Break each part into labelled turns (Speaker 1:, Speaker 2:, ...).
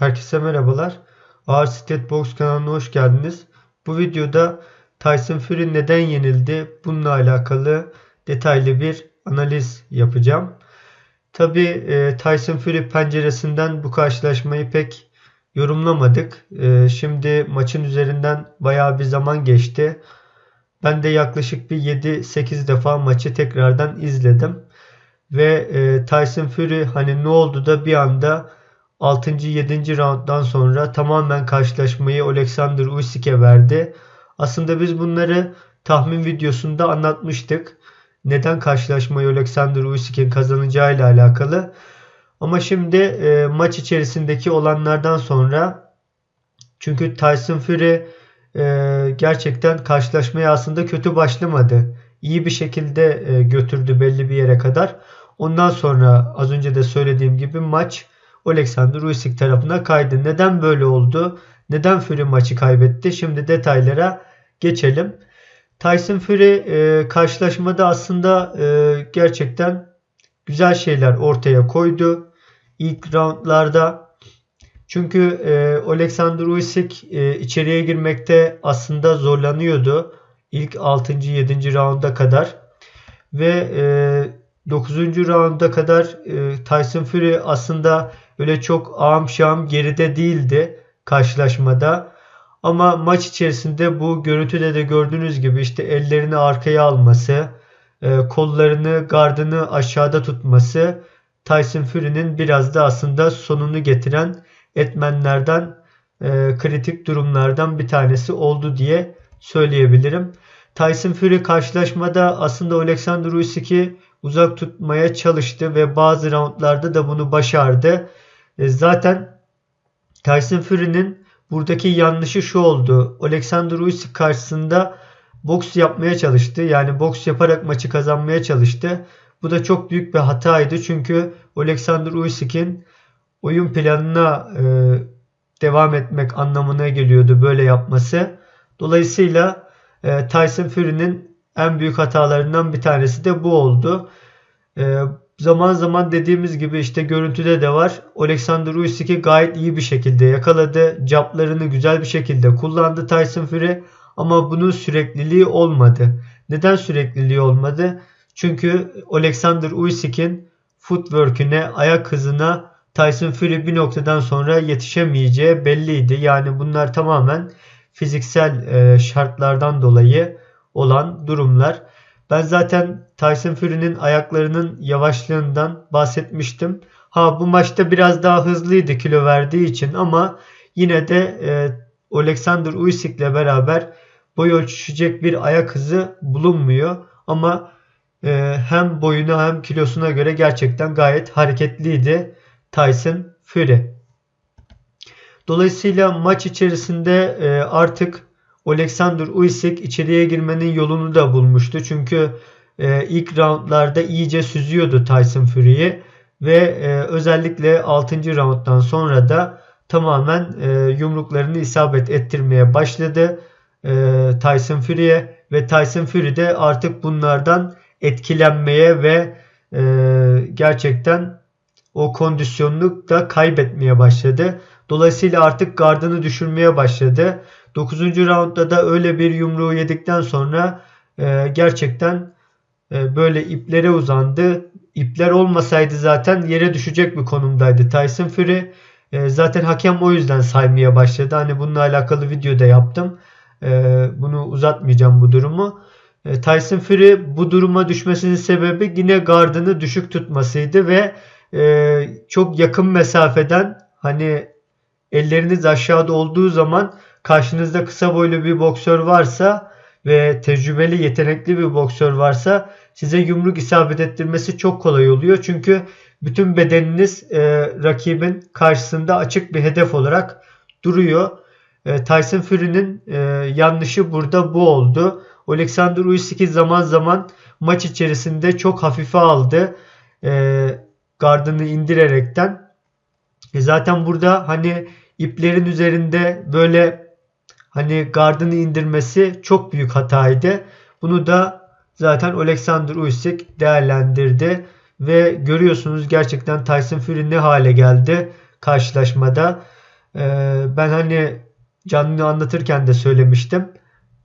Speaker 1: Herkese merhabalar. Ağır State Box kanalına hoş geldiniz. Bu videoda Tyson Fury neden yenildi? Bununla alakalı detaylı bir analiz yapacağım. Tabi e, Tyson Fury penceresinden bu karşılaşmayı pek yorumlamadık. E, şimdi maçın üzerinden bayağı bir zaman geçti. Ben de yaklaşık bir 7-8 defa maçı tekrardan izledim. Ve e, Tyson Fury hani ne oldu da bir anda 6. 7. rounddan sonra tamamen karşılaşmayı Alexander Usyk'e verdi. Aslında biz bunları tahmin videosunda anlatmıştık. Neden karşılaşmayı Alexander Usyk'in kazanacağıyla alakalı. Ama şimdi e, maç içerisindeki olanlardan sonra çünkü Tyson Fury e, gerçekten karşılaşmaya aslında kötü başlamadı. İyi bir şekilde e, götürdü belli bir yere kadar. Ondan sonra az önce de söylediğim gibi maç Alexander Usyk tarafına kaydı. Neden böyle oldu? Neden Fury maçı kaybetti? Şimdi detaylara geçelim. Tyson Fury e, karşılaşmada aslında e, gerçekten güzel şeyler ortaya koydu. İlk roundlarda çünkü e, Alexander Usyk e, içeriye girmekte aslında zorlanıyordu. İlk 6. 7. rounda kadar. Ve e, 9. rounda kadar e, Tyson Fury aslında öyle çok ağam şam geride değildi karşılaşmada. Ama maç içerisinde bu görüntüde de gördüğünüz gibi işte ellerini arkaya alması, e, kollarını, gardını aşağıda tutması Tyson Fury'nin biraz da aslında sonunu getiren etmenlerden, e, kritik durumlardan bir tanesi oldu diye söyleyebilirim. Tyson Fury karşılaşmada aslında Alexander Usyk'i uzak tutmaya çalıştı ve bazı roundlarda da bunu başardı. E, zaten Tyson Fury'nin buradaki yanlışı şu oldu. Alexander Usyk karşısında boks yapmaya çalıştı. Yani boks yaparak maçı kazanmaya çalıştı. Bu da çok büyük bir hataydı. Çünkü Alexander Usyk'in oyun planına e, devam etmek anlamına geliyordu böyle yapması. Dolayısıyla e, Tyson Fury'nin en büyük hatalarından bir tanesi de bu oldu. E, zaman zaman dediğimiz gibi işte görüntüde de var. Alexander Usyk'i gayet iyi bir şekilde yakaladı. Caplarını güzel bir şekilde kullandı Tyson Fury. Ama bunun sürekliliği olmadı. Neden sürekliliği olmadı? Çünkü Alexander Usyk'in footwork'üne, ayak hızına Tyson Fury bir noktadan sonra yetişemeyeceği belliydi. Yani bunlar tamamen fiziksel e, şartlardan dolayı olan durumlar. Ben zaten Tyson Fury'nin ayaklarının yavaşlığından bahsetmiştim. Ha bu maçta biraz daha hızlıydı kilo verdiği için ama yine de e, Alexander Usyk ile beraber boy ölçüşecek bir ayak hızı bulunmuyor. Ama e, hem boyuna hem kilosuna göre gerçekten gayet hareketliydi Tyson Fury. Dolayısıyla maç içerisinde e, artık Alexander Usyk içeriye girmenin yolunu da bulmuştu. Çünkü e, ilk roundlarda iyice süzüyordu Tyson Fury'yi ve e, özellikle 6. rounddan sonra da tamamen e, yumruklarını isabet ettirmeye başladı e, Tyson Fury'ye ve Tyson Fury de artık bunlardan etkilenmeye ve e, gerçekten o kondisyonluk da kaybetmeye başladı. Dolayısıyla artık gardını düşürmeye başladı. 9. roundda da öyle bir yumruğu yedikten sonra e, gerçekten e, böyle iplere uzandı. İpler olmasaydı zaten yere düşecek bir konumdaydı Tyson Fury. E, zaten hakem o yüzden saymaya başladı. Hani bununla alakalı video da yaptım. E, bunu uzatmayacağım bu durumu. E, Tyson Fury bu duruma düşmesinin sebebi yine gardını düşük tutmasıydı ve e, çok yakın mesafeden hani elleriniz aşağıda olduğu zaman karşınızda kısa boylu bir boksör varsa ve tecrübeli yetenekli bir boksör varsa size yumruk isabet ettirmesi çok kolay oluyor. Çünkü bütün bedeniniz e, rakibin karşısında açık bir hedef olarak duruyor. E, Tyson Fury'nin e, yanlışı burada bu oldu. Alexander Usyk'i zaman zaman maç içerisinde çok hafife aldı. E, gardını indirerekten. E, zaten burada hani iplerin üzerinde böyle hani gardını indirmesi çok büyük hataydı. Bunu da zaten Alexander Usyk değerlendirdi ve görüyorsunuz gerçekten Tyson Fury ne hale geldi karşılaşmada. Ee, ben hani canlı anlatırken de söylemiştim.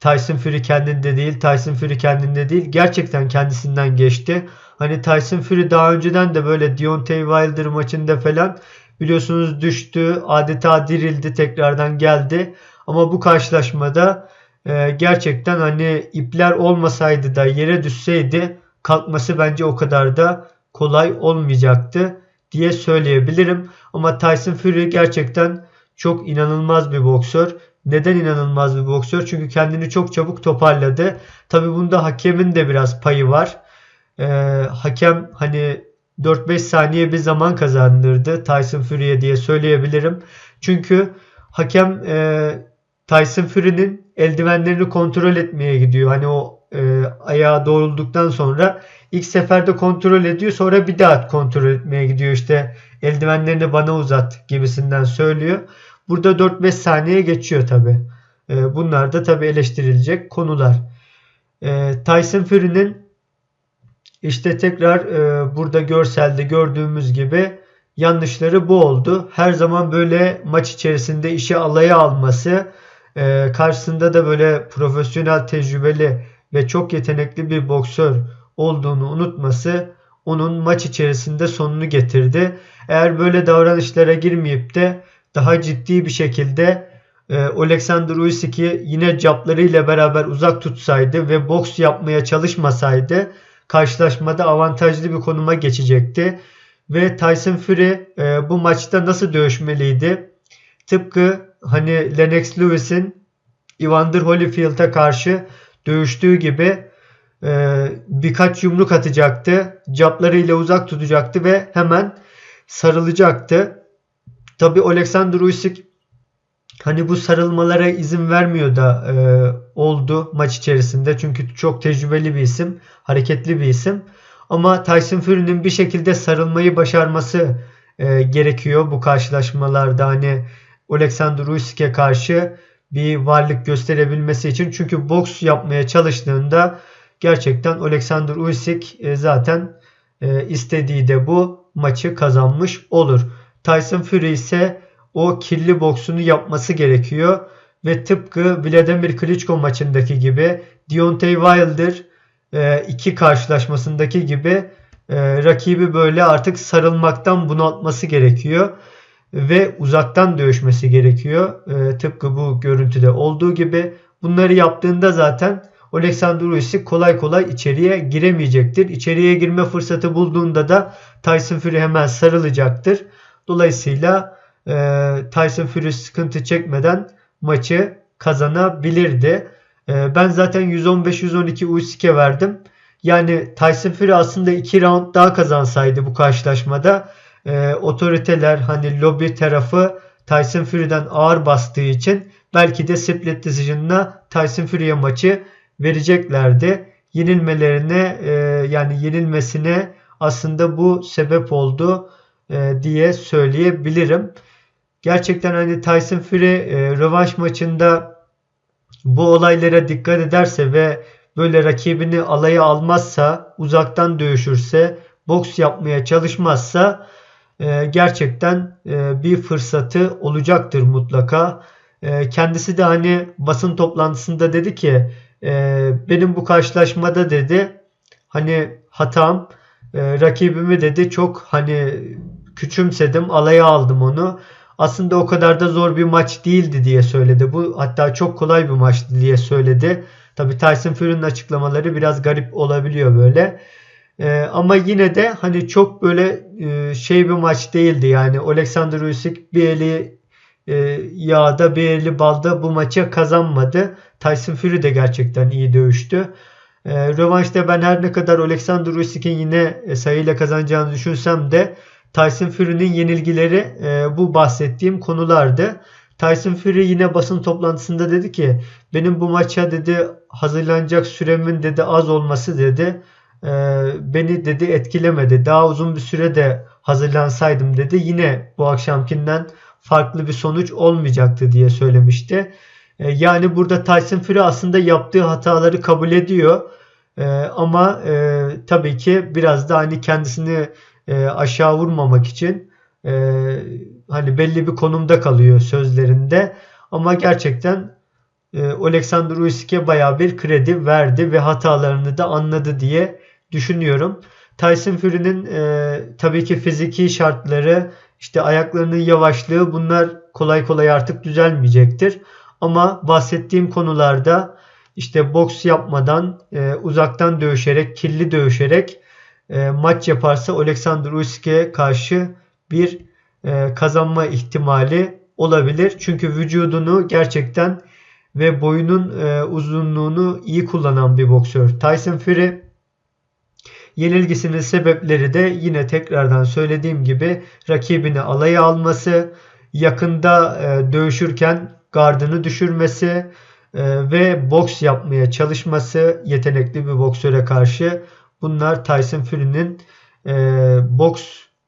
Speaker 1: Tyson Fury kendinde değil, Tyson Fury kendinde değil. Gerçekten kendisinden geçti. Hani Tyson Fury daha önceden de böyle Deontay Wilder maçında falan biliyorsunuz düştü. Adeta dirildi, tekrardan geldi. Ama bu karşılaşmada e, gerçekten hani ipler olmasaydı da yere düşseydi kalkması bence o kadar da kolay olmayacaktı diye söyleyebilirim. Ama Tyson Fury gerçekten çok inanılmaz bir boksör. Neden inanılmaz bir boksör? Çünkü kendini çok çabuk toparladı. Tabi bunda hakemin de biraz payı var. Ee, hakem hani 4-5 saniye bir zaman kazandırdı Tyson Fury'ye diye söyleyebilirim. Çünkü hakem e, Tyson Fury'nin eldivenlerini kontrol etmeye gidiyor. Hani o e, ayağı doğrulduktan sonra ilk seferde kontrol ediyor sonra bir daha kontrol etmeye gidiyor. İşte eldivenlerini bana uzat gibisinden söylüyor. Burada 4-5 saniye geçiyor tabi. E, bunlar da tabi eleştirilecek konular. E, Tyson Fury'nin işte tekrar e, burada görselde gördüğümüz gibi yanlışları bu oldu. Her zaman böyle maç içerisinde işi alaya alması, e, karşısında da böyle profesyonel, tecrübeli ve çok yetenekli bir boksör olduğunu unutması onun maç içerisinde sonunu getirdi. Eğer böyle davranışlara girmeyip de daha ciddi bir şekilde e, Alexander Usyk'i yine caplarıyla beraber uzak tutsaydı ve boks yapmaya çalışmasaydı karşılaşmada avantajlı bir konuma geçecekti. Ve Tyson Fury e, bu maçta nasıl dövüşmeliydi? Tıpkı hani Lennox Lewis'in Evander Holyfield'a karşı dövüştüğü gibi e, birkaç yumruk atacaktı. Caplarıyla uzak tutacaktı ve hemen sarılacaktı. Tabi Alexander Usyk hani bu sarılmalara izin vermiyor da e, oldu maç içerisinde. Çünkü çok tecrübeli bir isim, hareketli bir isim. Ama Tyson Fury'nin bir şekilde sarılmayı başarması e, gerekiyor bu karşılaşmalarda. Hani Alexander Usyk'e karşı bir varlık gösterebilmesi için. Çünkü boks yapmaya çalıştığında gerçekten Alexander Usyk e, zaten e, istediği de bu maçı kazanmış olur. Tyson Fury ise o kirli boksunu yapması gerekiyor. Ve tıpkı Vladimir Klitschko maçındaki gibi Deontay Wilder e, iki karşılaşmasındaki gibi rakibi böyle artık sarılmaktan bunaltması gerekiyor. Ve uzaktan dövüşmesi gerekiyor. E, tıpkı bu görüntüde olduğu gibi. Bunları yaptığında zaten Alexander Usyk kolay kolay içeriye giremeyecektir. İçeriye girme fırsatı bulduğunda da Tyson Fury hemen sarılacaktır. Dolayısıyla e, Tyson Fury sıkıntı çekmeden maçı kazanabilirdi. E, ben zaten 115-112 Usyk'e verdim. Yani Tyson Fury aslında 2 round daha kazansaydı bu karşılaşmada e, otoriteler hani lobi tarafı Tyson Fury'den ağır bastığı için belki de split decision'la Tyson Fury'ye maçı vereceklerdi. Yenilmelerine e, yani yenilmesine aslında bu sebep oldu e, diye söyleyebilirim. Gerçekten hani Tyson Fury e, rövanş maçında bu olaylara dikkat ederse ve böyle rakibini alaya almazsa, uzaktan dövüşürse, boks yapmaya çalışmazsa gerçekten e, bir fırsatı olacaktır mutlaka. E, kendisi de hani basın toplantısında dedi ki e, benim bu karşılaşmada dedi hani hatam e, rakibimi dedi çok hani küçümsedim alaya aldım onu. Aslında o kadar da zor bir maç değildi diye söyledi. Bu hatta çok kolay bir maçtı diye söyledi. Tabi Tyson Fury'nin açıklamaları biraz garip olabiliyor böyle. Ee, ama yine de hani çok böyle e, şey bir maç değildi yani. Alexander Usyk bir eli e, yağda bir eli balda bu maçı kazanmadı. Tyson Fury de gerçekten iyi dövüştü. E, rövanşta ben her ne kadar Alexander Usyk'in yine e, sayıyla kazanacağını düşünsem de Tyson Fury'nin yenilgileri e, bu bahsettiğim konulardı. Tyson Fury yine basın toplantısında dedi ki benim bu maça dedi hazırlanacak süremin dedi az olması dedi e, beni dedi etkilemedi. Daha uzun bir sürede hazırlansaydım dedi yine bu akşamkinden farklı bir sonuç olmayacaktı diye söylemişti. E, yani burada Tyson Fury aslında yaptığı hataları kabul ediyor. E, ama e, tabii ki biraz da hani kendisini e, aşağı vurmamak için e, hani belli bir konumda kalıyor sözlerinde. Ama gerçekten Alexander Usyk'e baya bir kredi verdi ve hatalarını da anladı diye düşünüyorum. Tyson Fury'nin e, tabii ki fiziki şartları, işte ayaklarının yavaşlığı bunlar kolay kolay artık düzelmeyecektir. Ama bahsettiğim konularda işte boks yapmadan, e, uzaktan dövüşerek, kirli dövüşerek e, maç yaparsa Alexander Usyk'e karşı bir e, kazanma ihtimali olabilir. Çünkü vücudunu gerçekten ve boyunun e, uzunluğunu iyi kullanan bir boksör. Tyson Fury yenilgisinin sebepleri de yine tekrardan söylediğim gibi rakibini alaya alması, yakında e, dövüşürken gardını düşürmesi e, ve boks yapmaya çalışması yetenekli bir boksöre karşı bunlar Tyson Fury'nin e, boks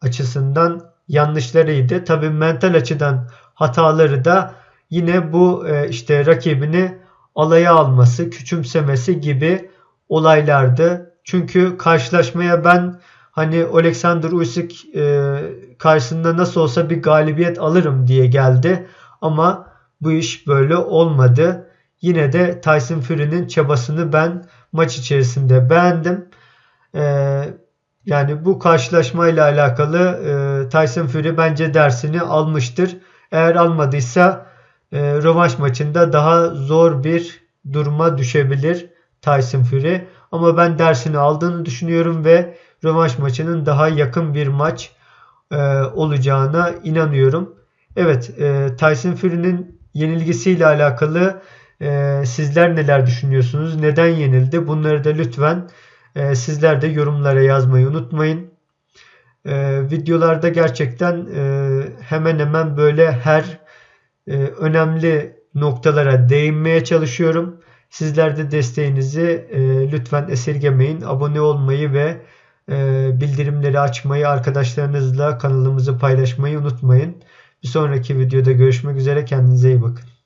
Speaker 1: açısından yanlışlarıydı. Tabii mental açıdan hataları da yine bu işte rakibini alaya alması, küçümsemesi gibi olaylardı. Çünkü karşılaşmaya ben hani Alexander Usyk e, karşısında nasıl olsa bir galibiyet alırım diye geldi. Ama bu iş böyle olmadı. Yine de Tyson Fury'nin çabasını ben maç içerisinde beğendim. Ee, yani bu karşılaşmayla alakalı e, Tyson Fury bence dersini almıştır. Eğer almadıysa e, rövanş maçında daha zor bir duruma düşebilir Tyson Fury. Ama ben dersini aldığını düşünüyorum ve rövanş maçının daha yakın bir maç e, olacağına inanıyorum. Evet e, Tyson Fury'nin yenilgisiyle alakalı e, sizler neler düşünüyorsunuz? Neden yenildi? Bunları da lütfen e, sizler de yorumlara yazmayı unutmayın. E, videolarda gerçekten e, hemen hemen böyle her e, önemli noktalara değinmeye çalışıyorum. Sizler de desteğinizi e, lütfen esirgemeyin. Abone olmayı ve e, bildirimleri açmayı, arkadaşlarınızla kanalımızı paylaşmayı unutmayın. Bir sonraki videoda görüşmek üzere. Kendinize iyi bakın.